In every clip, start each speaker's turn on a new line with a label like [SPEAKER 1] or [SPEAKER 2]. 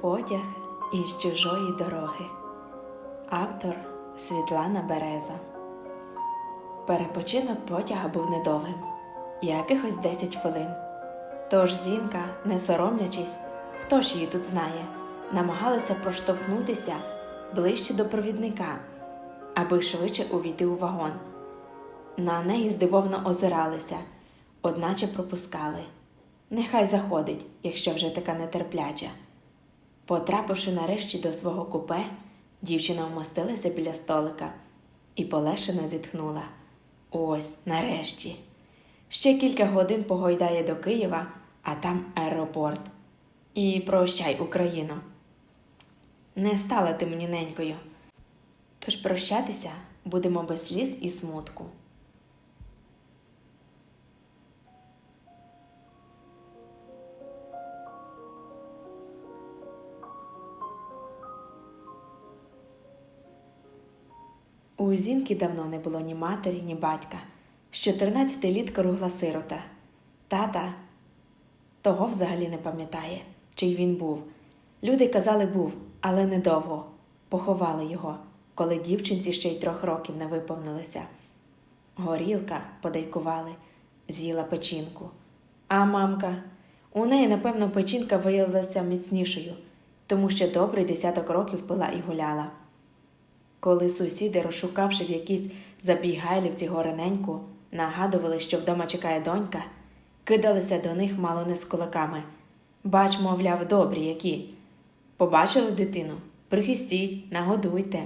[SPEAKER 1] Потяг із чужої дороги. Автор Світлана Береза. Перепочинок потяга був недовгим, якихось 10 хвилин. Тож Зінка, не соромлячись, хто ж її тут знає, намагалася проштовхнутися ближче до провідника, аби швидше увійти у вагон. На неї здивовано озиралися, одначе пропускали. Нехай заходить, якщо вже така нетерпляча. Потрапивши нарешті до свого купе, дівчина вмостилася біля столика і полегшено зітхнула. Ось, нарешті. Ще кілька годин погойдає до Києва, а там аеропорт. І прощай, Україно. Не стала ти мені ненькою. Тож прощатися будемо без сліз і смутку. У Зінки давно не було ні матері, ні батька. З 14 літ кругла сирота. Тата того взагалі не пам'ятає, чий він був. Люди казали був, але недовго. Поховали його, коли дівчинці ще й трьох років не виповнилося. Горілка подейкували, з'їла печінку. А мамка, у неї, напевно, печінка виявилася міцнішою, тому що добрий десяток років пила і гуляла. Коли сусіди, розшукавши в якійсь забігайлівці горененьку, нагадували, що вдома чекає донька, кидалися до них мало не з кулаками. Бач, мовляв, добрі які. Побачили дитину? Прихистіть, нагодуйте.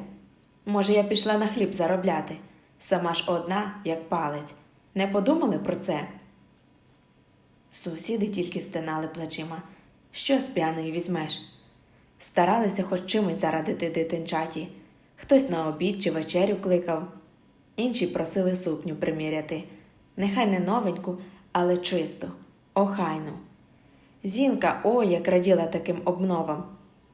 [SPEAKER 1] Може, я пішла на хліб заробляти, сама ж одна, як палець. Не подумали про це? Сусіди тільки стинали плечима. Що з п'яної візьмеш? Старалися хоч чимось зарадити дитинчаті. Хтось на обід чи вечерю кликав, інші просили сукню приміряти. Нехай не новеньку, але чисту, охайну. Зінка ой, як раділа таким обновам,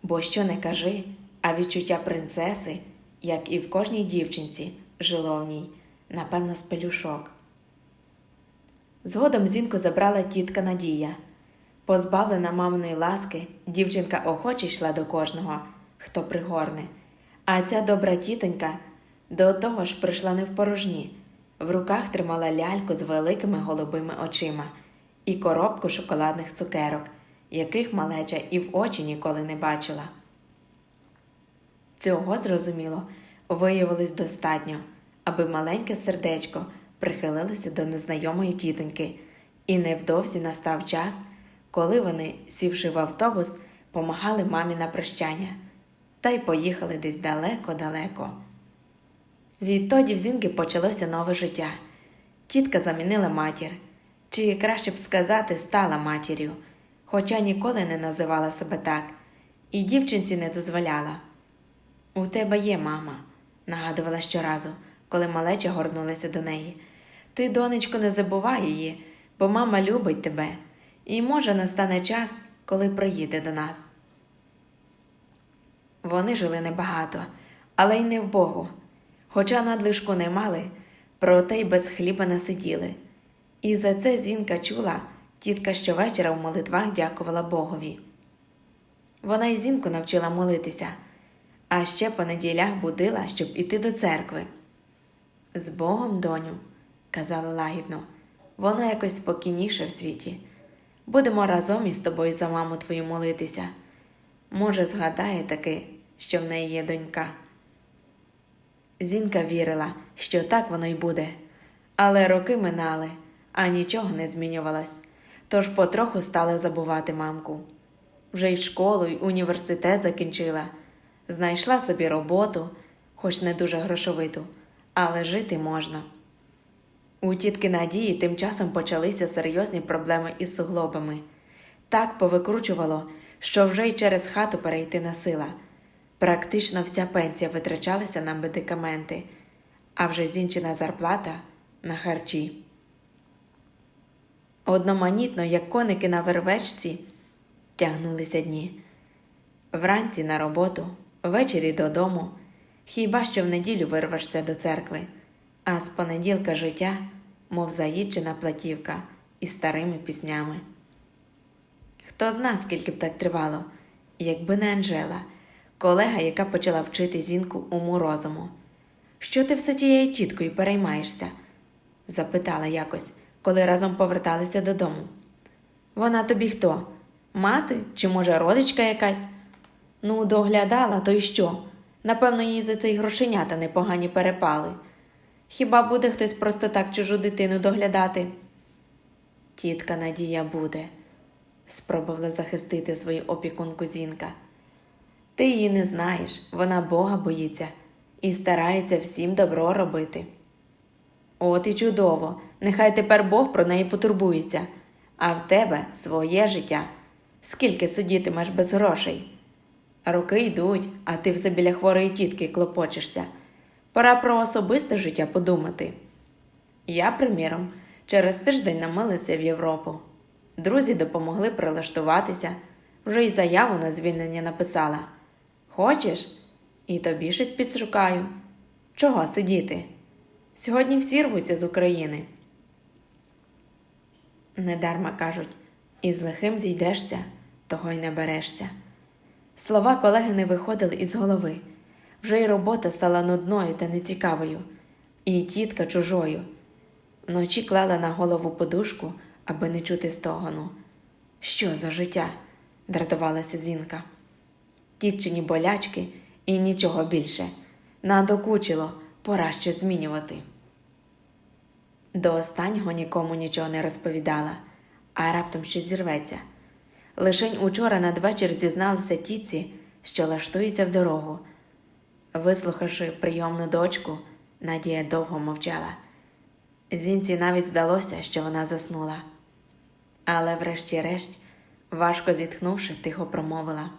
[SPEAKER 1] бо що не кажи, а відчуття принцеси, як і в кожній дівчинці, жило в ній, напевно, з пелюшок. Згодом зінку забрала тітка Надія. Позбавлена маминої ласки, дівчинка охоче йшла до кожного, хто пригорне. А ця добра тітонька до того ж прийшла не в порожні. В руках тримала ляльку з великими голубими очима і коробку шоколадних цукерок, яких малеча і в очі ніколи не бачила. Цього, зрозуміло, виявилось достатньо, аби маленьке сердечко прихилилося до незнайомої тітоньки, і невдовзі настав час, коли вони, сівши в автобус, помагали мамі на прощання та й поїхали десь далеко-далеко. Відтоді в Зінки почалося нове життя. Тітка замінила матір, чи краще б сказати, стала матір'ю, хоча ніколи не називала себе так, і дівчинці не дозволяла. У тебе є мама, нагадувала щоразу, коли малеча горнулася до неї. Ти, донечко, не забувай її, бо мама любить тебе, і може настане час, коли приїде до нас. Вони жили небагато, але й не вбогу. Хоча надлишку не мали, проте й без хліба не сиділи. І за це Зінка чула, тітка щовечора в молитвах дякувала Богові. Вона й зінку навчила молитися, а ще по неділях будила, щоб іти до церкви. З Богом, доню, казала лагідно, воно якось спокійніше в світі. Будемо разом із тобою за маму твою молитися. Може, згадає таки, що в неї є донька. Зінка вірила, що так воно й буде, але роки минали, а нічого не змінювалось, тож потроху стали забувати мамку. Вже й школу, й університет закінчила, знайшла собі роботу, хоч не дуже грошовиту, але жити можна. У тітки Надії тим часом почалися серйозні проблеми із суглобами. Так повикручувало, що вже й через хату перейти не сила. Практично вся пенсія витрачалася на медикаменти, а вже зінчена зарплата на харчі. Одноманітно, як коники на вервечці, тягнулися дні. Вранці на роботу, ввечері додому, хіба що в неділю вирвешся до церкви, а з понеділка життя, мов заїджена платівка із старими піснями. Хто зна, скільки б так тривало, якби не Анжела, колега, яка почала вчити зінку уму розуму. Що ти все тією тіткою переймаєшся? запитала якось, коли разом поверталися додому. Вона тобі хто? Мати чи, може, родичка якась? Ну, доглядала, то й що? Напевно, їй за це й грошенята непогані перепали. Хіба буде хтось просто так чужу дитину доглядати? Тітка Надія буде, спробувала захистити свою опікунку Зінка. Ти її не знаєш, вона Бога боїться і старається всім добро робити. От і чудово, нехай тепер Бог про неї потурбується, а в тебе своє життя. Скільки сидітимеш без грошей? Роки йдуть, а ти все біля хворої тітки клопочешся. Пора про особисте життя подумати. Я, приміром, через тиждень намилився в Європу. Друзі допомогли прилаштуватися, вже й заяву на звільнення написала. Хочеш? І тобі щось підшукаю. Чого сидіти? Сьогодні всі рвуться з України. Недарма кажуть, із лихим зійдешся, того й не берешся. Слова колеги не виходили із голови. Вже й робота стала нудною та нецікавою, і тітка чужою. Вночі клала на голову подушку, аби не чути стогону. Що за життя? дратувалася Зінка. Тітчині болячки і нічого більше. Надокучило, пора щось змінювати. До останнього нікому нічого не розповідала, а раптом щось зірветься. Лишень учора надвечір зізналися тітці, що лаштується в дорогу. Вислухавши прийомну дочку, Надія довго мовчала. Зінці навіть здалося, що вона заснула. Але, врешті-решт, важко зітхнувши, тихо промовила.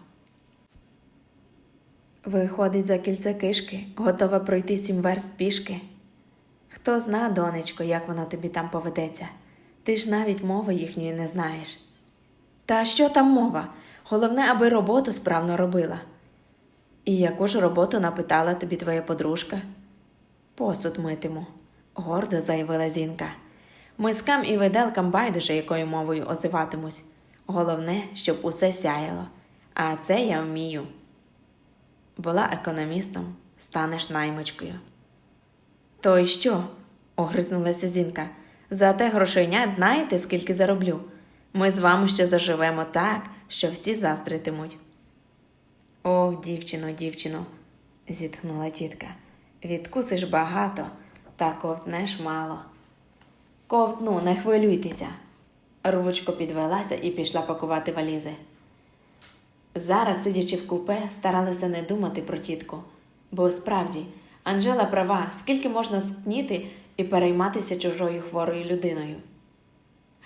[SPEAKER 1] Виходить за кільце кишки, готова пройти сім верст пішки. Хто зна, донечко, як воно тобі там поведеться, ти ж навіть мови їхньої не знаєш. Та що там мова? Головне, аби роботу справно робила. І яку ж роботу напитала тобі твоя подружка? Посуд митиму, гордо заявила Зінка. Мискам і виделкам байдуже, якою мовою озиватимусь. Головне, щоб усе сяяло, а це я вмію. Була економістом, станеш наймичкою. То й що? огризнулася Зінка. За те грошенят знаєте, скільки зароблю? Ми з вами ще заживемо так, що всі заздритимуть. Ох, дівчино, дівчино, зітхнула тітка. Відкусиш багато, та ковтнеш мало. Ковтну, не хвилюйтеся. Рвучко підвелася і пішла пакувати валізи. Зараз, сидячи в купе, старалася не думати про тітку, бо справді Анжела права, скільки можна скніти і перейматися чужою хворою людиною.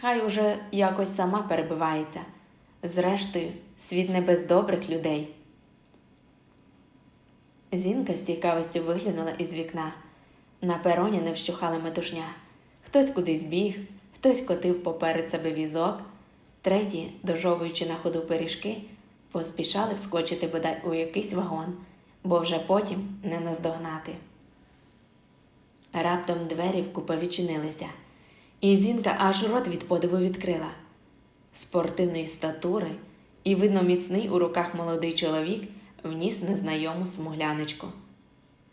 [SPEAKER 1] Хай уже якось сама перебивається. Зрештою, світ не без добрих людей. Зінка з цікавістю виглянула із вікна. На пероні не вщухала метушня. Хтось кудись біг, хтось котив поперед себе візок, треті, дожовуючи на ходу пиріжки, поспішали вскочити бодай у якийсь вагон, бо вже потім не наздогнати. Раптом двері в купе відчинилися, і Зінка аж рот від подиву відкрила. Спортивної статури і, видно, міцний у руках молодий чоловік вніс незнайому смугляночку.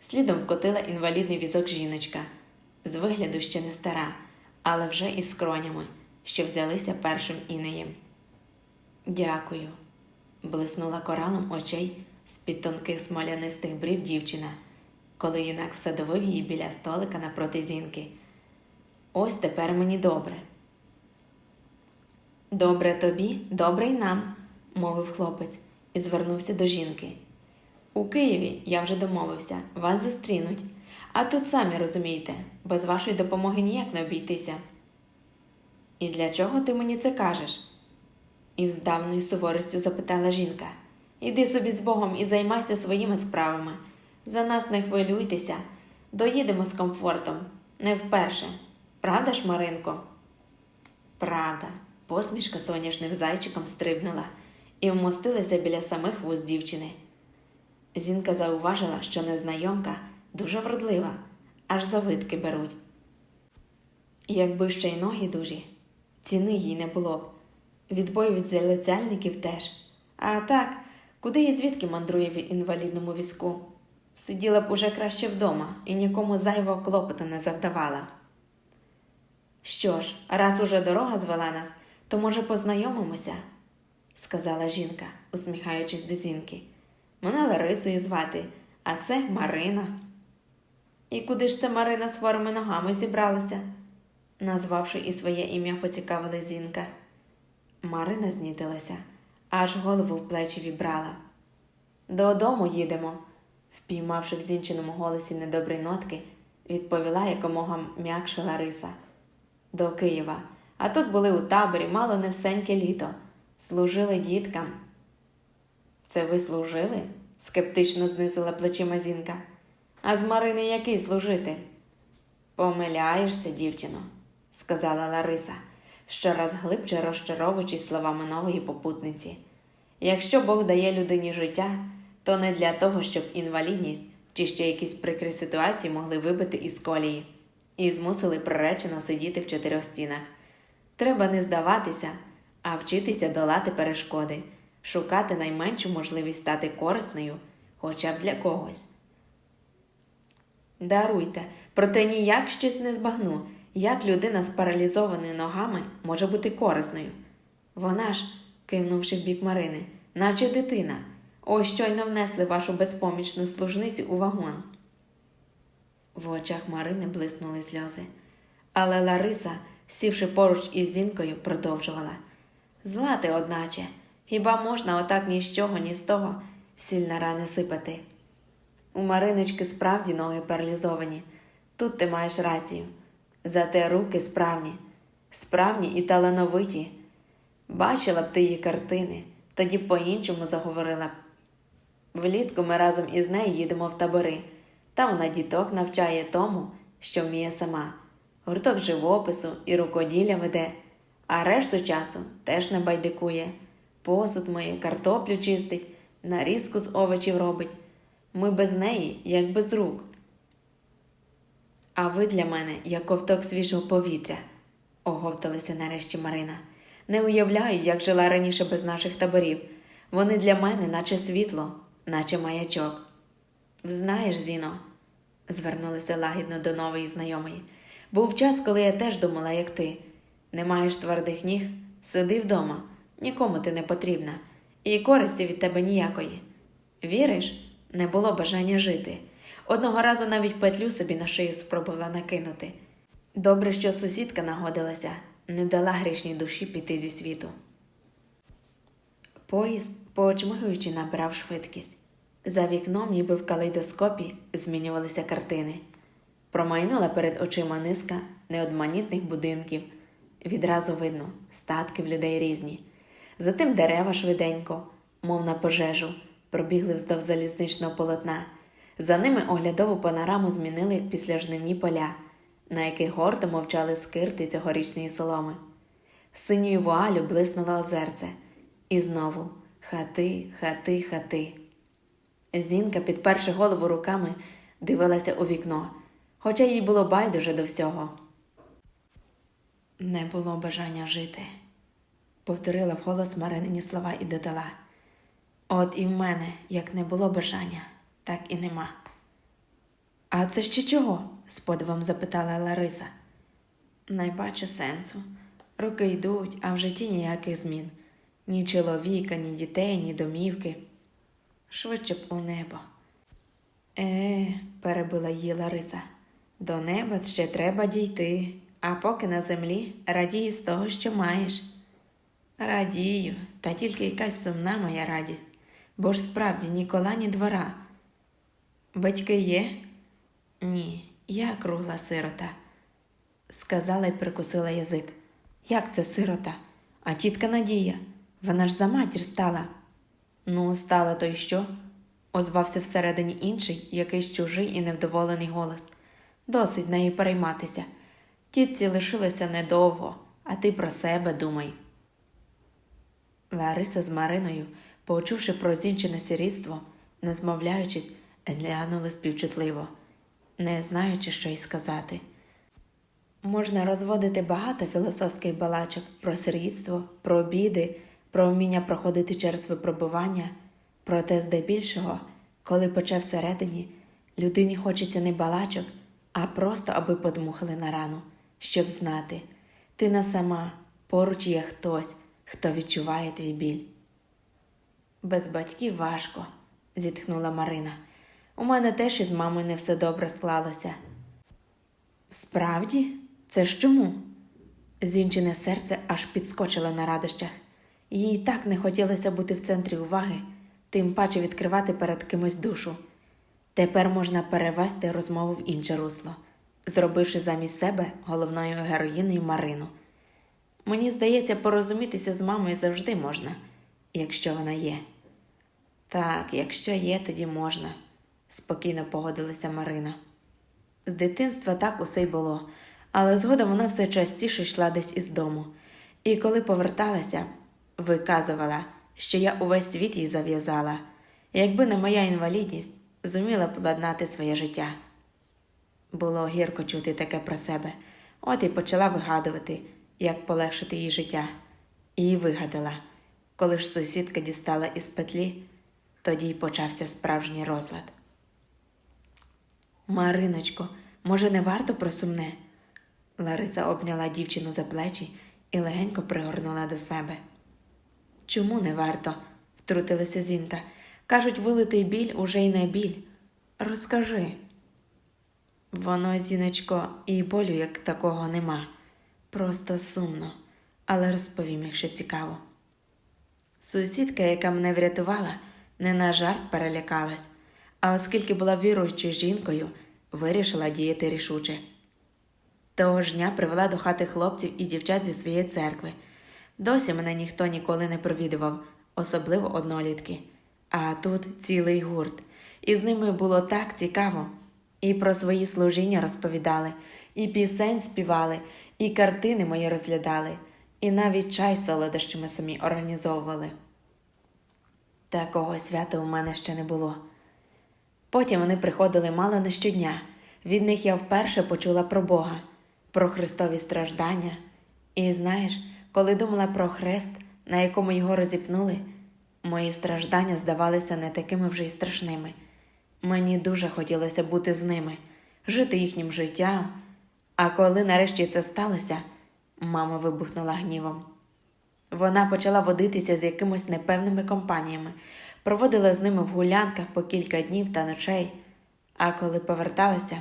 [SPEAKER 1] Слідом вкотила інвалідний візок жіночка, з вигляду ще не стара, але вже із скронями, що взялися першим інеєм. Дякую, блиснула коралом очей з-під тонких смолянистих брів дівчина, коли юнак всадовив її біля столика напроти зінки. Ось тепер мені добре. Добре тобі, добре й нам, мовив хлопець і звернувся до жінки. У Києві я вже домовився, вас зустрінуть. А тут самі розумієте, без вашої допомоги ніяк не обійтися. І для чого ти мені це кажеш? Із давною суворістю запитала жінка. Іди собі з Богом і займайся своїми справами. За нас не хвилюйтеся, доїдемо з комфортом, не вперше. Правда ж, Маринко? Правда, посмішка соняшним зайчиком стрибнула і вмостилася біля самих вуз дівчини. Зінка зауважила, що незнайомка дуже вродлива, аж завидки беруть. Якби ще й ноги дужі, ціни їй не було б. Відбою від залицяльників теж. А так, Куди і звідки мандрує в інвалідному візку? Сиділа б уже краще вдома і нікому зайвого клопоту не завдавала. Що ж, раз уже дорога звела нас, то може познайомимося, сказала жінка, усміхаючись до зінки. Мене Ларисою звати, а це Марина. І куди ж це Марина з хворими ногами зібралася? назвавши і своє ім'я, поцікавила зінка. Марина знітилася, аж голову в плечі вібрала. Додому їдемо, впіймавши в зінченому голосі недобрі нотки, відповіла якомога м'якше Лариса. До Києва. А тут були у таборі мало не всеньке літо. Служили діткам. Це ви служили? скептично знизила плечима зінка. А з Марини який служитель? Помиляєшся, дівчино, сказала Лариса, щораз глибше розчаровуючись словами нової попутниці. Якщо Бог дає людині життя, то не для того, щоб інвалідність чи ще якісь прикрі ситуації могли вибити із колії і змусили приречено сидіти в чотирьох стінах. Треба не здаватися, а вчитися долати перешкоди, шукати найменшу можливість стати корисною хоча б для когось. Даруйте, проте ніяк щось не збагну, як людина з паралізованими ногами може бути корисною. Вона ж, кивнувши в бік Марини, наче дитина, ось щойно внесли вашу безпомічну служницю у вагон. В очах Марини блиснули сльози, але Лариса, сівши поруч із зінкою, продовжувала Злати, одначе, хіба можна отак ні з чого, ні з того сіль на рани сипати? У Мариночки справді ноги паралізовані. Тут ти маєш рацію. Зате руки справні, справні і талановиті. Бачила б ти її картини, тоді по-іншому заговорила б. Влітку ми разом із нею їдемо в табори. Там вона діток навчає тому, що вміє сама. Гурток живопису і рукоділля веде, а решту часу теж не байдикує. Посуд миє, картоплю чистить, нарізку з овочів робить. Ми без неї, як без рук. А ви для мене, як ковток свіжого повітря, оговталася нарешті Марина. Не уявляю, як жила раніше без наших таборів. Вони для мене, наче світло, наче маячок. Знаєш, Зіно, звернулася лагідно до нової знайомої. Був час, коли я теж думала, як ти. Не маєш твердих ніг, сиди вдома, нікому ти не потрібна, і користі від тебе ніякої. Віриш, не було бажання жити. Одного разу навіть петлю собі на шию спробувала накинути. Добре, що сусідка нагодилася, не дала грішній душі піти зі світу. Поїзд, поочмигуючи, набрав швидкість. За вікном, ніби в калейдоскопі, змінювалися картини. Промайнула перед очима низка неодманітних будинків. Відразу видно, статки в людей різні. Затим дерева швиденько, мов на пожежу, пробігли вздовж залізничного полотна. За ними оглядову панораму змінили післяжнивні поля, на яких гордо мовчали скирти цьогорічної соломи. Синьою вуалю блиснуло озерце, і знову хати, хати, хати. Зінка, підперши голову руками, дивилася у вікно, хоча їй було байдуже до всього. Не було бажання жити, повторила вголос Маринині слова і додала. От і в мене, як не було бажання, так і нема. А це ще чого? з подивом запитала Лариса. Не бачу сенсу. Роки йдуть, а в житті ніяких змін. Ні чоловіка, ні дітей, ні домівки. Швидше б у небо. Е, перебила її Лариса. До неба ще треба дійти, а поки на землі радій з того, що маєш. Радію, та тільки якась сумна моя радість, бо ж справді ні кола, ні двора. Батьки є? Ні, я кругла сирота, сказала й прикусила язик. Як це сирота? А тітка Надія, вона ж за матір стала. Ну, стала то й що? озвався всередині інший, якийсь чужий і невдоволений голос. Досить нею перейматися. Тітці лишилося недовго, а ти про себе думай. Лариса з Мариною, почувши про зінчене сирітство, не змовляючись, глянули співчутливо, не знаючи, що й сказати. Можна розводити багато філософських балачок про сирітство, про обіди, про вміння проходити через випробування, Проте, здебільшого, коли почав всередині, людині хочеться не балачок, а просто аби подмухали на рану, щоб знати, ти не сама, поруч є хтось, хто відчуває твій біль. Без батьків важко, зітхнула Марина. У мене теж із мамою не все добре склалося. Справді, це ж чому? Зінчене серце аж підскочило на радощах. Їй так не хотілося бути в центрі уваги, тим паче відкривати перед кимось душу. Тепер можна перевести розмову в інше русло, зробивши замість себе головною героїною Марину. Мені здається, порозумітися з мамою завжди можна, якщо вона є. Так, якщо є, тоді можна, спокійно погодилася Марина. З дитинства так усе й було, але згодом вона все частіше йшла десь із дому, і коли поверталася, виказувала, що я увесь світ їй зав'язала, якби не моя інвалідність, зуміла б ладнати своє життя. Було гірко чути таке про себе, от і почала вигадувати, як полегшити їй життя. І вигадала, коли ж сусідка дістала із петлі, тоді й почався справжній розлад. Мариночко, може, не варто про сумне? Лариса обняла дівчину за плечі і легенько пригорнула до себе. Чому не варто? втрутилася Зінка. Кажуть, вилитий біль уже й не біль. Розкажи. Воно, зіночко, і болю як такого нема. Просто сумно, але розповім, якщо цікаво. Сусідка, яка мене врятувала, не на жарт перелякалась, а оскільки була віруючою жінкою, вирішила діяти рішуче. Того ж дня привела до хати хлопців і дівчат зі своєї церкви. Досі мене ніхто ніколи не провідував, особливо однолітки. А тут цілий гурт. І з ними було так цікаво. І про свої служіння розповідали, і пісень співали, і картини мої розглядали, і навіть чай з солодощами самі організовували. Такого свята у мене ще не було. Потім вони приходили мало не щодня. Від них я вперше почула про Бога, про Христові страждання. І знаєш, коли думала про хрест, на якому його розіпнули, мої страждання здавалися не такими вже й страшними. Мені дуже хотілося бути з ними, жити їхнім життям. А коли нарешті це сталося, мама вибухнула гнівом. Вона почала водитися з якимось непевними компаніями, проводила з ними в гулянках по кілька днів та ночей, а коли поверталася,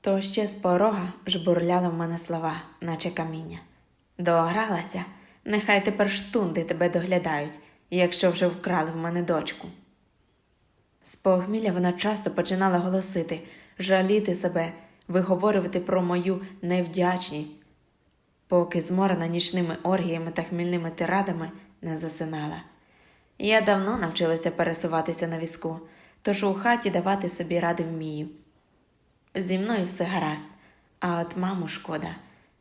[SPEAKER 1] то ще з порога жбурляла в мене слова, наче каміння. Догралася, нехай тепер штунди тебе доглядають, якщо вже вкрали в мене дочку. З похмілля вона часто починала голосити, жаліти себе, виговорювати про мою невдячність, поки зморена нічними оргіями та хмільними тирадами не засинала. Я давно навчилася пересуватися на візку, тож у хаті давати собі ради вмію. Зі мною все гаразд, а от маму шкода,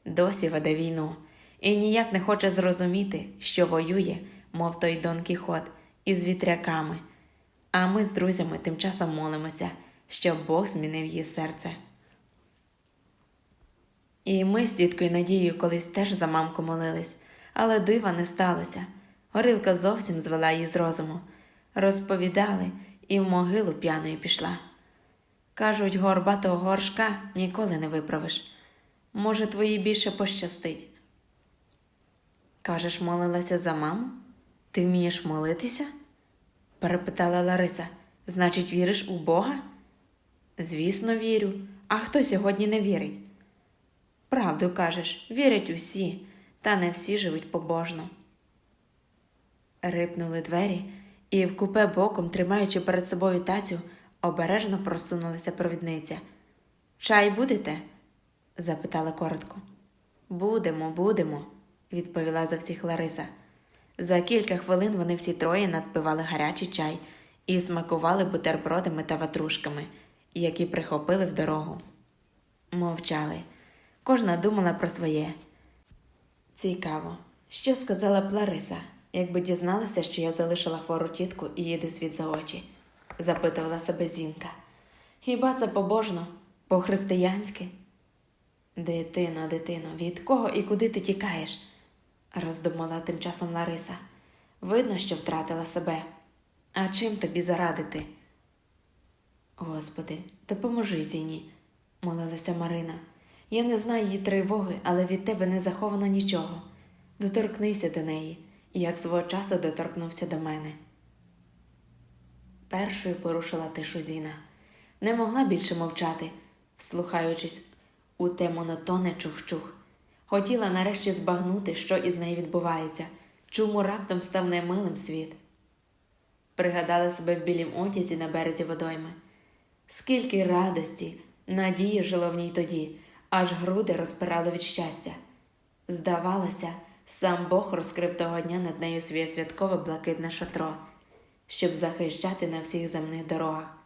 [SPEAKER 1] досі веде війну, і ніяк не хоче зрозуміти, що воює, мов той Дон Кіхот, із вітряками. А ми з друзями тим часом молимося, щоб Бог змінив її серце. І ми з тіткою Надією колись теж за мамку молились, але дива не сталося. Горилка зовсім звела її з розуму. Розповідали, і в могилу п'яною пішла. Кажуть, горбатого горшка ніколи не виправиш. Може, твої більше пощастить. Кажеш, молилася за маму? Ти вмієш молитися? перепитала Лариса. Значить, віриш у Бога? Звісно, вірю. А хто сьогодні не вірить? Правду кажеш, вірять усі, та не всі живуть побожно. Рипнули двері, і в купе боком, тримаючи перед собою тацю, обережно просунулася провідниця. Чай будете? запитала коротко. Будемо, будемо, відповіла за всіх Лариса. За кілька хвилин вони всі троє надпивали гарячий чай і смакували бутербродами та ватрушками, які прихопили в дорогу. Мовчали. Кожна думала про своє. Цікаво, що сказала б Лариса, якби дізналася, що я залишила хвору тітку і їду світ за очі, запитувала себе Зінка. Хіба це побожно, по-християнськи? Дитино, дитино, від кого і куди ти тікаєш? роздумала тим часом Лариса. Видно, що втратила себе. А чим тобі зарадити? Господи, допоможи Зіні, молилася Марина. Я не знаю її тривоги, але від тебе не заховано нічого. Доторкнися до неї, як свого часу доторкнувся до мене. Першою порушила тишу Зіна. Не могла більше мовчати, вслухаючись у те монотонне чух-чух. Хотіла нарешті збагнути, що із нею відбувається, чому раптом став немилим світ. Пригадала себе в білім одязі на березі водойми. Скільки радості, надії жило в ній тоді, аж груди розпирало від щастя. Здавалося, сам Бог розкрив того дня над нею своє святкове блакитне шатро, щоб захищати на всіх земних дорогах.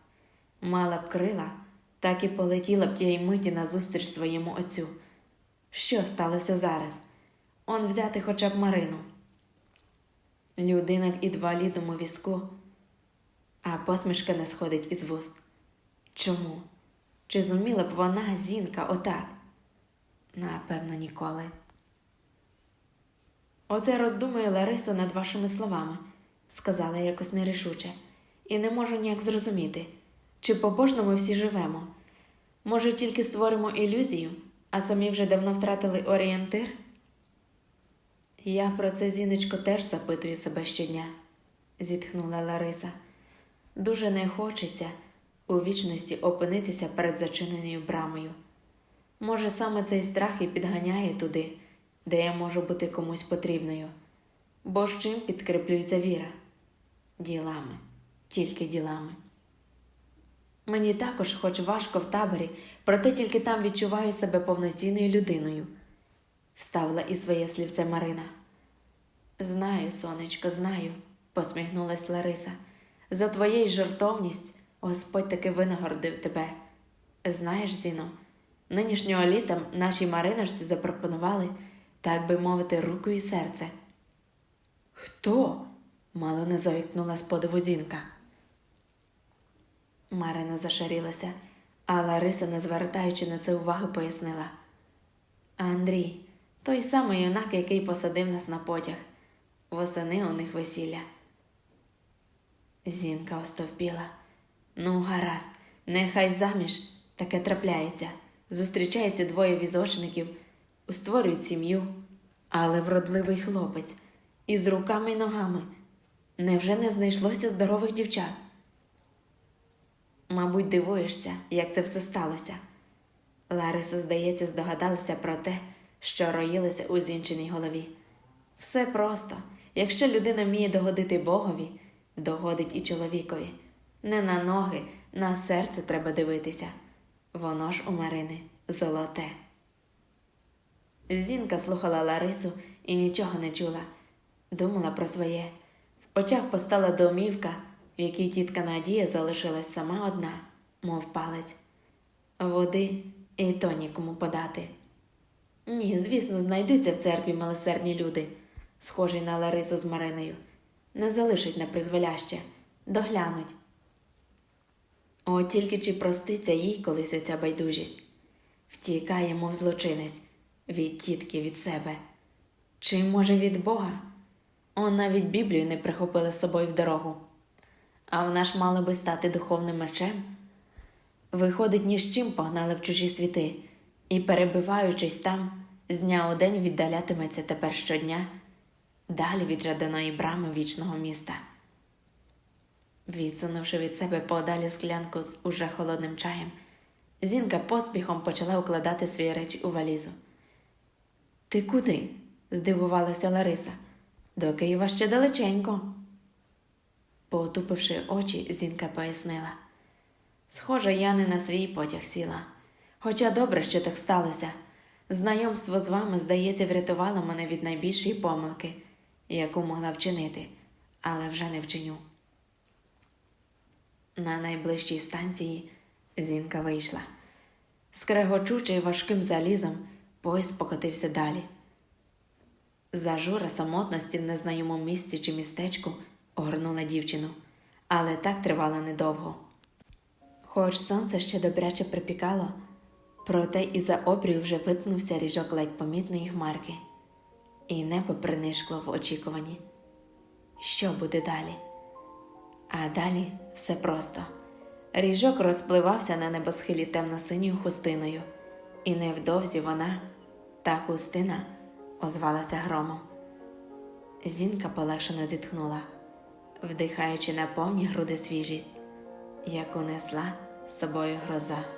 [SPEAKER 1] Мала б крила, так і полетіла б тієї миті назустріч своєму отцю. Що сталося зараз? Он взяти хоча б Марину. Людина в інвалідному візку, а посмішка не сходить із вуст. Чому? Чи зуміла б вона, зінка, отак? Напевно, ніколи. Оце роздумує Ларисо над вашими словами, сказала якось нерішуче, і не можу ніяк зрозуміти, чи побожно ми всі живемо. Може, тільки створимо ілюзію, а самі вже давно втратили орієнтир? Я про це, зіночко, теж запитую себе щодня, зітхнула Лариса. Дуже не хочеться у вічності опинитися перед зачиненою брамою. Може, саме цей страх і підганяє туди, де я можу бути комусь потрібною. Бо з чим підкріплюється віра? Ділами, тільки ділами. Мені також, хоч важко в таборі, проте тільки там відчуваю себе повноцінною людиною, вставила і своє слівце Марина. Знаю, сонечко, знаю, посміхнулась Лариса. За твоєю жертовність Господь таки винагородив тебе. Знаєш, Зіно, нинішнього літа нашій Мариночці запропонували, так би мовити, руку і серце. Хто? мало не завікнула з подиву Зінка. Марина зашарілася, а Лариса, не звертаючи на це уваги, пояснила. Андрій, той самий юнак, який посадив нас на потяг. Восени у них весілля. Зінка остовпіла. Ну, гаразд, нехай заміж таке трапляється. Зустрічаються двоє візочників, створюють сім'ю, але вродливий хлопець із руками й ногами. Невже не знайшлося здорових дівчат? Мабуть, дивуєшся, як це все сталося. Лариса, здається, здогадалася про те, що роїлося у зінченій голові. Все просто, якщо людина вміє догодити Богові, догодить і чоловікові. Не на ноги, на серце треба дивитися. Воно ж у Марини золоте. Зінка слухала Ларису і нічого не чула. Думала про своє. В очах постала домівка, в якій тітка Надія залишилась сама одна, мов палець. Води і то нікому подати. Ні, звісно, знайдуться в церкві милосердні люди, схожі на Ларису з Мариною. Не залишать на призволяще, доглянуть. О, тільки чи проститься їй колись оця байдужість, втікає, мов злочинець, від тітки від себе. Чи, може, від Бога? Он навіть Біблію не прихопила з собою в дорогу. А вона ж мала би стати духовним мечем. Виходить, ні з чим погнали в чужі світи, і, перебиваючись там, з дня у день віддалятиметься тепер щодня, далі від жаданої брами вічного міста. Відсунувши від себе подалі склянку з уже холодним чаєм, Зінка поспіхом почала укладати свої речі у валізу. Ти куди? здивувалася Лариса. До Києва ще далеченько. Потупивши очі, Зінка пояснила. Схоже, я не на свій потяг сіла. Хоча добре, що так сталося. Знайомство з вами, здається, врятувало мене від найбільшої помилки, яку могла вчинити, але вже не вчиню. На найближчій станції Зінка вийшла. Скрегочучи важким залізом, поїзд покотився далі. Зажура самотності в незнайомому місці чи містечку огорнула дівчину, але так тривало недовго. Хоч сонце ще добряче припікало, проте і за обрію вже виткнувся ріжок ледь помітної хмарки, і небо принишкло в очікуванні. Що буде далі? А далі все просто. Ріжок розпливався на небосхилі темно-синьою хустиною, і невдовзі вона, та хустина, озвалася громом. Зінка полегшено зітхнула, вдихаючи на повні груди свіжість, яку несла з собою гроза.